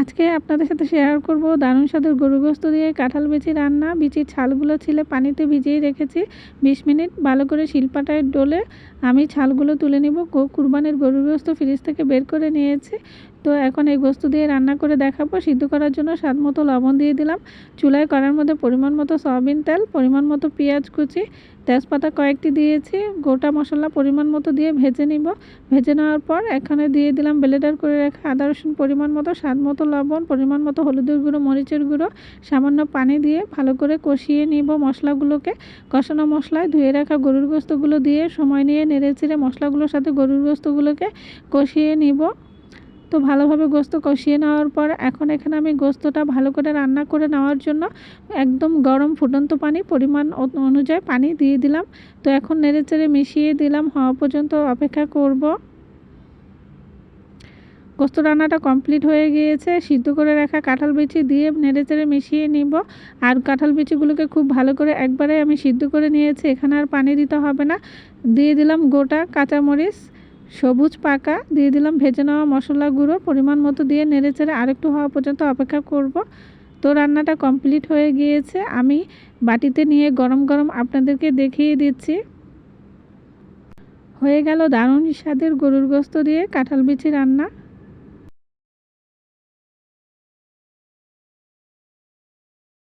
আজকে আপনাদের সাথে শেয়ার করব। দারুণ স্বাদের গরু গোস্ত দিয়ে কাঁঠাল বিচি রান্না। বিচির ছালগুলো ছিলে পানিতে ভিজিয়ে রেখেছি। বিশ মিনিট ভালো করে শিলপাটায় ডোলে আমি ছালগুলো তুলে নিব। কুরবানির গরুর গোস্ত ফ্রিজ থেকে বের করে নিয়েছি। তো এখন এই গোস্ত দিয়ে রান্না করে দেখাবো। সিদ্ধ করার জন্য স্বাদ মতো লবণ দিয়ে দিলাম। চুলায় করার মধ্যে পরিমাণ মতো সয়াবিন তেল, পরিমাণ মতো পেঁয়াজ কুচি, তেজপাতা কয়েকটি দিয়েছি। গোটা মশলা পরিমাণ মতো দিয়ে ভেজে নিব। ভেজে নেওয়ার পর এখানে দিয়ে দিলাম ব্লেন্ডার করে রাখা আদা রসুন পরিমাণ মতো, স্বাদ মতো লবণ, পরিমাণ মতো হলুদের গুঁড়ো, মরিচের গুঁড়ো, সামান্য পানি দিয়ে ভালো করে কষিয়ে নিব মশলাগুলোকে। কষানো মশলায় ধুয়ে রাখা গরুর গোস্তগুলো দিয়ে সময় নিয়ে নেড়ে চেড়ে মশলাগুলোর সাথে গরুর গোস্তগুলোকে কষিয়ে নিব। তো ভালোভাবে গোস্ত কষিয়ে নেওয়ার পর এখন এখানে আমি গোস্তটা ভালো করে রান্না করে নেওয়ার জন্য একদম গরম ফুটন্ত পানি পরিমাণ অনুযায়ী পানি দিয়ে দিলাম। তো এখন নেড়ে চেড়ে মিশিয়ে দিলাম, হওয়া পর্যন্ত অপেক্ষা করব। গোস্ত রান্নাটা কমপ্লিট হয়ে গিয়েছে। সিদ্ধ করে রাখা কাঁঠাল বিচি দিয়ে নেড়ে চেড়ে মিশিয়ে নিব। আর কাঁঠাল বিচিগুলোকে খুব ভালো করে একবারে আমি সিদ্ধ করে নিয়েছি। এখানে আর পানি দিতে হবে না। দিয়ে দিলাম গোটা কাঁচামরিচ, সবুজ পাকা। দিয়ে দিলাম ভেজে নেওয়া মশলা গুঁড়ো। পরিমাণ মতো দিয়ে নেড়ে চেড়ে আরেকটু হওয়া পর্যন্ত অপেক্ষা করব। তো রান্নাটা কমপ্লিট হয়ে গিয়েছে। আমি বাটিতে নিয়ে গরম গরম আপনাদেরকে দেখিয়ে দিচ্ছি। হয়ে গেল দারুণ স্বাদের গরুর গোস্ত দিয়ে কাঁঠাল বিচি রান্না।